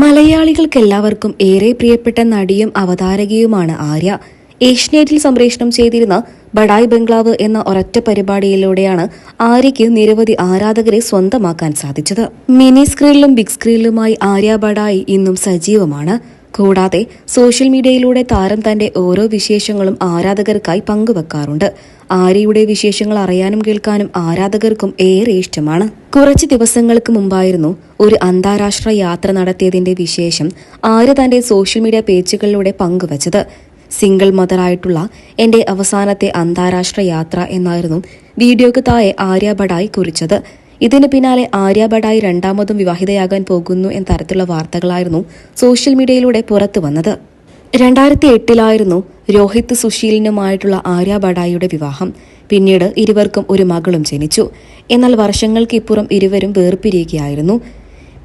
മലയാളികൾക്കെല്ലാവർക്കും ഏറെ പ്രിയപ്പെട്ട നടിയും അവതാരകയുമാണ് ആര്യ. ഏഷ്യനെറ്റിൽ സംപ്രേഷണം ചെയ്തിരുന്ന ബഡായ് ബംഗ്ലാവ് എന്ന ഒരൊറ്റ പരിപാടിയിലൂടെയാണ് ആര്യയ്ക്ക് നിരവധി ആരാധകരെ സ്വന്തമാക്കാൻ സാധിച്ചത്. മിനി സ്ക്രീനിലും ബിഗ് സ്ക്രീനിലുമായി ആര്യ ബഡായി ഇന്നും സജീവമാണ്. കൂടാതെ സോഷ്യൽ മീഡിയയിലൂടെ താരം തന്റെ ഓരോ വിശേഷങ്ങളും ആരാധകർക്കായി പങ്കുവെക്കാറുണ്ട്. ആര്യയുടെ വിശേഷങ്ങൾ അറിയാനും കേൾക്കാനും ആരാധകർക്കും ഏറെ ഇഷ്ടമാണ്. കുറച്ച് ദിവസങ്ങൾക്ക് മുമ്പായിരുന്നു ഒരു അന്താരാഷ്ട്ര യാത്ര നടത്തിയതിന്റെ വിശേഷം ആര്യ തന്റെ സോഷ്യൽ മീഡിയ പേജുകളിലൂടെ പങ്കുവച്ചത്. സിംഗിൾ മദറായിട്ടുള്ള എന്റെ അവസാനത്തെ അന്താരാഷ്ട്ര യാത്ര എന്നായിരുന്നു വീഡിയോക്ക് താഴെ ആര്യ ബഡായി കുറിച്ചത്. ഇതിന് പിന്നാലെ ആര്യ രണ്ടാമതും വിവാഹിതയാകാൻ പോകുന്നു എന്ന തരത്തിലുള്ള വാർത്തകളായിരുന്നു സോഷ്യൽ മീഡിയയിലൂടെ പുറത്തു വന്നത്. രണ്ടായിരത്തി എട്ടിലായിരുന്നു രോഹിത് സുശീലിനുമായിട്ടുള്ള ആര്യ ബഡായിയുടെ വിവാഹം. പിന്നീട് ഇരുവർക്കും ഒരു മകളും ജനിച്ചു. എന്നാൽ വർഷങ്ങൾക്ക് ഇപ്പുറം ഇരുവരും വേർപിരിയുകയായിരുന്നു.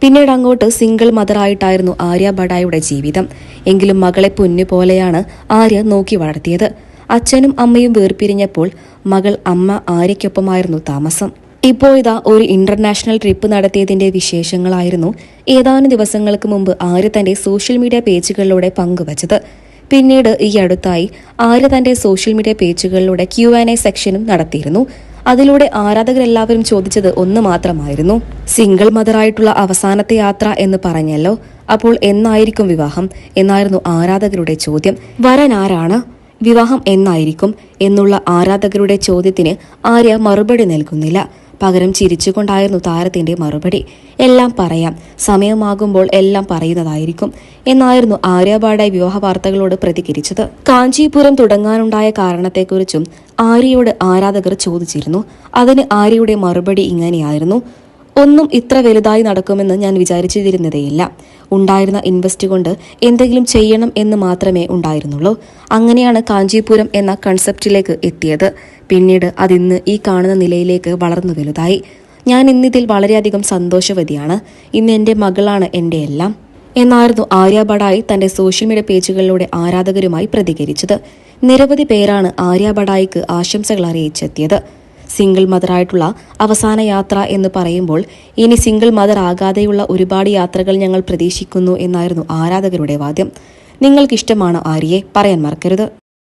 പിന്നീട് അങ്ങോട്ട് സിംഗിൾ മദറായിട്ടായിരുന്നു ആര്യ ബഡായുടെ ജീവിതം. എങ്കിലും മകളെ പൊന്നു പോലെയാണ് ആര്യ നോക്കി വളർത്തിയത്. അച്ഛനും അമ്മയും വേർപിരിഞ്ഞപ്പോൾ മകൾ അമ്മ ആര്യയ്ക്കൊപ്പമായിരുന്നു താമസം. ഇപ്പോൾ ഇതാ ഒരു ഇന്റർനാഷണൽ ട്രിപ്പ് നടത്തിയതിന്റെ വിശേഷങ്ങളായിരുന്നു ഏതാനും ദിവസങ്ങൾക്ക് മുമ്പ് ആര്യ തന്റെ സോഷ്യൽ മീഡിയ പേജുകളിലൂടെ പങ്കുവച്ചത്. പിന്നീട് ഈ അടുത്തായി ആര്യ തന്റെ സോഷ്യൽ മീഡിയ പേജുകളിലൂടെ ക്യു ആൻഡ് എ സെക്ഷനും നടത്തിയിരുന്നു. അതിലൂടെ ആരാധകരെല്ലാവരും ചോദിച്ചത് ഒന്ന് മാത്രമായിരുന്നു. സിംഗിൾ മദറായിട്ടുള്ള അവസാനത്തെ യാത്ര എന്ന് പറഞ്ഞല്ലോ. അപ്പോൾ എന്നായിരിക്കും വിവാഹം? എന്നായിരുന്നു ആരാധകരുടെ ചോദ്യം. വരൻ ആരാണ്? വിവാഹം എന്നായിരിക്കും എന്നുള്ള ആരാധകരുടെ ചോദ്യത്തിന് ആര്യ മറുപടി നൽകുന്നില്ല. പകരം ചിരിച്ചുകൊണ്ടായിരുന്നു താരത്തിന്റെ മറുപടി. എല്ലാം പറയാം. സമയമാകുമ്പോൾ എല്ലാം പറയുന്നതായിരിക്കും എന്നായിരുന്നു ആര്യബാഡായി വിവാഹ വാർത്തകളോട് പ്രതികരിച്ചത്. കാഞ്ചീപുരം തുടങ്ങാനുണ്ടായ കാരണത്തെക്കുറിച്ചും ആര്യയോട് ആരാധകർ ചോദിച്ചിരുന്നു. അതിന് ആര്യയുടെ മറുപടി ഇങ്ങനെയായിരുന്നു. ഒന്നും ഇത്ര വലുതായി നടക്കുമെന്ന് ഞാൻ വിചാരിച്ചിരുന്നതേയില്ല. ഉണ്ടായിരുന്ന ഇൻവെസ്റ്റ് കൊണ്ട് എന്തെങ്കിലും ചെയ്യണം എന്ന് മാത്രമേ ഉണ്ടായിരുന്നുള്ളൂ. അങ്ങനെയാണ് കാഞ്ചീപുരം എന്ന കൺസെപ്റ്റിലേക്ക് എത്തിയത്. പിന്നീട് അതിന്ന് ഈ കാണുന്ന നിലയിലേക്ക് വളർന്നു വലുതായി. ഞാൻ ഇന്നിതിൽ വളരെയധികം സന്തോഷവതിയാണ്. ഇന്ന് എന്റെ മകളാണ് എന്റെ എല്ലാം എന്നായിരുന്നു ആര്യ തന്റെ സോഷ്യൽ മീഡിയ പേജുകളിലൂടെ ആരാധകരുമായി പ്രതികരിച്ചത്. നിരവധി പേരാണ് ആര്യ ബഡായിക്ക് ആശംസകൾ അറിയിച്ചെത്തിയത്. സിംഗിൾ മദറായിട്ടുള്ള അവസാന യാത്ര എന്ന് പറയുമ്പോൾ ഇനി സിംഗിൾ മദർ ആകാതെയുള്ള ഒരുപാട് യാത്രകൾ ഞങ്ങൾ പ്രതീക്ഷിക്കുന്നു എന്നായിരുന്നു ആരാധകരുടെ വാദ്യം. നിങ്ങൾക്കിഷ്ടമാണ് ആര്യയെ പറയാൻ മറക്കരുത്.